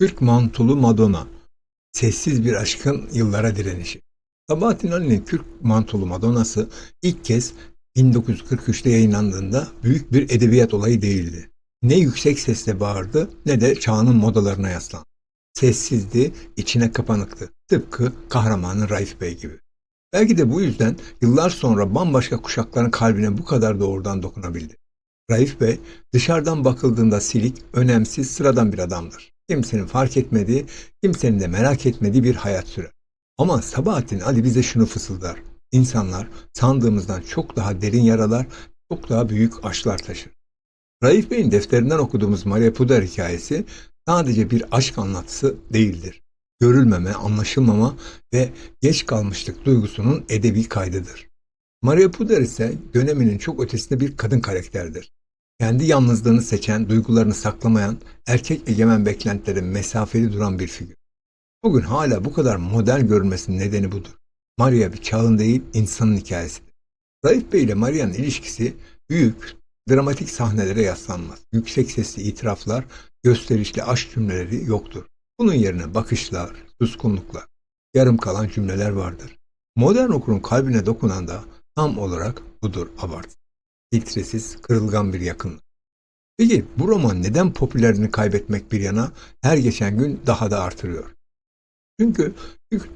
Türk mantolu Madonna. Sessiz bir aşkın yıllara direnişi. Sabahattin Ali'nin Türk mantolu Madonna'sı ilk kez 1943'te yayınlandığında büyük bir edebiyat olayı değildi. Ne yüksek sesle bağırdı ne de çağının modalarına yaslandı. Sessizdi, içine kapanıktı. Tıpkı kahramanı Raif Bey gibi. Belki de bu yüzden yıllar sonra bambaşka kuşakların kalbine bu kadar doğrudan dokunabildi. Raif Bey dışarıdan bakıldığında silik, önemsiz, sıradan bir adamdır. Kimsenin fark etmediği, kimsenin de merak etmediği bir hayat sürer. Ama Sabahattin Ali bize şunu fısıldar. İnsanlar sandığımızdan çok daha derin yaralar, çok daha büyük aşklar taşır. Raif Bey'in defterinden okuduğumuz Maria Puder hikayesi sadece bir aşk anlatısı değildir. Görülmeme, anlaşılmama ve geç kalmışlık duygusunun edebi kaydıdır. Maria Puder ise döneminin çok ötesinde bir kadın karakterdir. Kendi yalnızlığını seçen, duygularını saklamayan, erkek egemen beklentilere mesafeli duran bir figür. Bugün hala bu kadar modern görünmesinin nedeni budur. Maria bir çağın değil, insanın hikayesidir. Raif Bey ile Maria'nın ilişkisi büyük, dramatik sahnelere yaslanmaz. Yüksek sesli itiraflar, gösterişli aşk cümleleri yoktur. Bunun yerine bakışlar, suskunluklar, yarım kalan cümleler vardır. Modern okurun kalbine dokunan da tam olarak budur abartı. Filtresiz, kırılgan bir yakınlık. Peki bu roman neden popülerini kaybetmek bir yana her geçen gün daha da artırıyor? Çünkü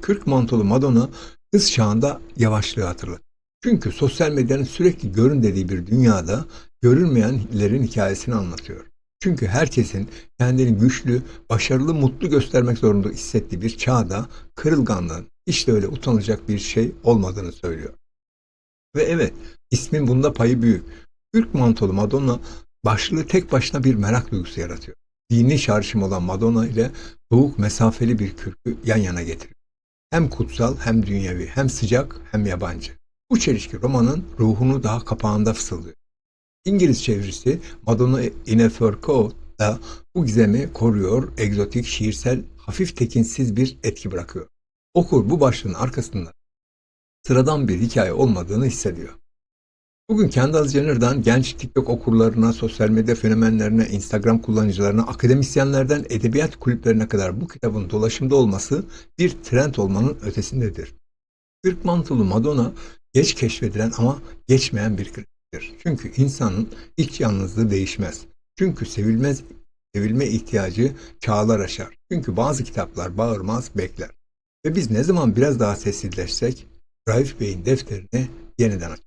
kürk mantolu Madonna hız çağında yavaşlığı hatırlatır. Çünkü sosyal medyanın sürekli görün dediği bir dünyada görünmeyenlerin hikayesini anlatıyor. Çünkü herkesin kendini güçlü, başarılı, mutlu göstermek zorunda hissettiği bir çağda kırılganlığın de öyle utanılacak bir şey olmadığını söylüyor. Ve evet, ismin bunda payı büyük. Türk mantolu Madonna başlığı tek başına bir merak duygusu yaratıyor. Dini çağrışım olan Madonna ile soğuk mesafeli bir kürkü yan yana getiriyor. Hem kutsal hem dünyevi, hem sıcak hem yabancı. Bu çelişki romanın ruhunu daha kapağında fısıldıyor. İngiliz çevirisi Madonna in a Fur Coat da bu gizemi koruyor, egzotik, şiirsel, hafif tekinsiz bir etki bırakıyor. Okur bu başlığın arkasında sıradan bir hikaye olmadığını hissediyor. Bugün Kendall Jenner'dan genç TikTok okurlarına, sosyal medya fenomenlerine, Instagram kullanıcılarına, akademisyenlerden edebiyat kulüplerine kadar bu kitabın dolaşımda olması bir trend olmanın ötesindedir. Türk mantolu Madonna geç keşfedilen ama geçmeyen bir klasiktir. Çünkü insanın iç yalnızlığı değişmez. Çünkü sevilmez sevilme ihtiyacı çağlar aşar. Çünkü bazı kitaplar bağırmaz, bekler. Ve biz ne zaman biraz daha sessizleşsek Raif Bey'in defterini yeniden açar.